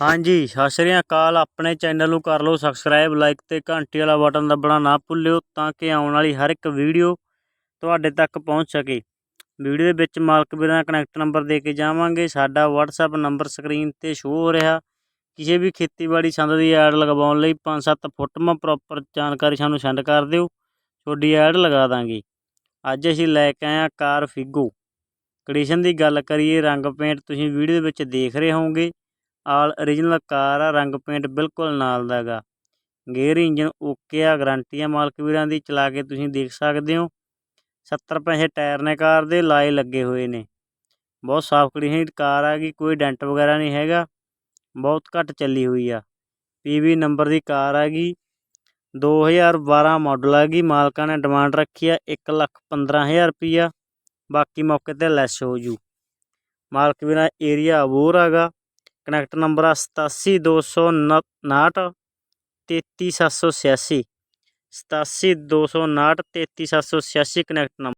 ਹਾਂਜੀ, ਸਤਿ ਸ਼੍ਰੀ ਅਕਾਲ। ਆਪਣੇ ਚੈਨਲ ਨੂੰ ਕਰ ਲਓ ਸਬਸਕ੍ਰਾਈਬ ਲਾਈਕ ਤੇ ਘੰਟੀ ਵਾਲਾ ਬਟਨ ਦੱਬਣਾ ਨਾ ਭੁੱਲਿਓ ਤਾਂ ਕਿ ਆਉਣ ਵਾਲੀ ਹਰ ਇੱਕ ਵੀਡੀਓ ਤੁਹਾਡੇ ਤੱਕ ਪਹੁੰਚ ਸਕੇ। ਵੀਡੀਓ ਦੇ ਵਿੱਚ ਮਾਲਕ ਵੀਰਾਂ ਦਾ ਕਨੈਕਟ ਨੰਬਰ ਦੇ ਕੇ ਜਾਵਾਂਗੇ। ਸਾਡਾ WhatsApp ਨੰਬਰ ਸਕਰੀਨ ਤੇ ਸ਼ੋ ਹੋ ਰਿਹਾ। ਕਿਸੇ ਵੀ ਖੇਤੀਬਾੜੀ ਸੰਦ ਦੀ ਐਡ ਲਗਵਾਉਣ ਲਈ 5-7 ਫੋਟੋਆਂ ਪ੍ਰੋਪਰ ਜਾਣਕਾਰੀ ਸਾਨੂੰ ਸੈਂਡ ਕਰ ਦਿਓ। ਤੁਹਾਡੀ ਐਡ ਲਗਾ ਦਾਂਗੇ। ਅੱਜ ਅਸੀਂ ਲੈ ਕੇ ਆਏ ਹਾਂ ਕਾਰ ਫਿਗੋ ਕੰਡੀਸ਼ਨ ਦੀ ਗੱਲ ਕਰੀਏ ਰੰਗ ਪੇਂਟ ਤੁਸੀਂ ਵੀਡੀਓ ਦੇ ਵਿੱਚ ਦੇਖ ਰਹੇ ਹੋਵੋਗੇ। ਆਲ ਓਰੀਜਨਲ ਕਾਰ ਆ, ਰੰਗ ਪੇਂਟ ਬਿਲਕੁਲ ਨਾਲ ਦਾ ਹੈਗਾ। ਗੇਅਰ ਇੰਜਨ ਓਕੇ ਆ ਗਰੰਟੀ ਆ ਮਾਲਕ ਵੀਰਾਂ ਦੀ, ਚਲਾ ਕੇ ਤੁਸੀਂ ਦੇਖ ਸਕਦੇ ਹੋ। 70 ਪੈਸੇ ਟਾਇਰ ਨੇ ਕਾਰ ਦੇ, ਲਾਏ ਲੱਗੇ ਹੋਏ ਨੇ। ਬਹੁਤ ਸਾਫ਼ ਕੰਡੀਸ਼ਨ ਕਾਰ ਆ ਗਈ, ਕੋਈ ਡੈਂਟ ਵਗੈਰਾ ਨਹੀਂ ਹੈਗਾ। ਬਹੁਤ ਘੱਟ ਚੱਲੀ ਹੋਈ ਆ। ਪੀਵੀ ਨੰਬਰ ਦੀ ਕਾਰ ਆ ਗਈ। 2012 ਮਾਡਲ ਆ ਗਈ, ਮਾਲਕਾਂ ਨੇ ਡਿਮਾਂਡ ਰੱਖੀ ਆ 115000 ਰੁਪਈਆ। ਬਾਕੀ ਮੌਕੇ ਤੇ ਲੈਸ ਹੋ ਜੂ। ਮਾਲਕ ਵੀਰਾਂ ਏਰੀਆ ਅਬੋਰ ਹੈਗਾ ਕਨੈਕਟ ਨੰਬਰ ਆ 87259 33786 87259 33786 ਕਨੈਕਟ ਨੰਬਰ।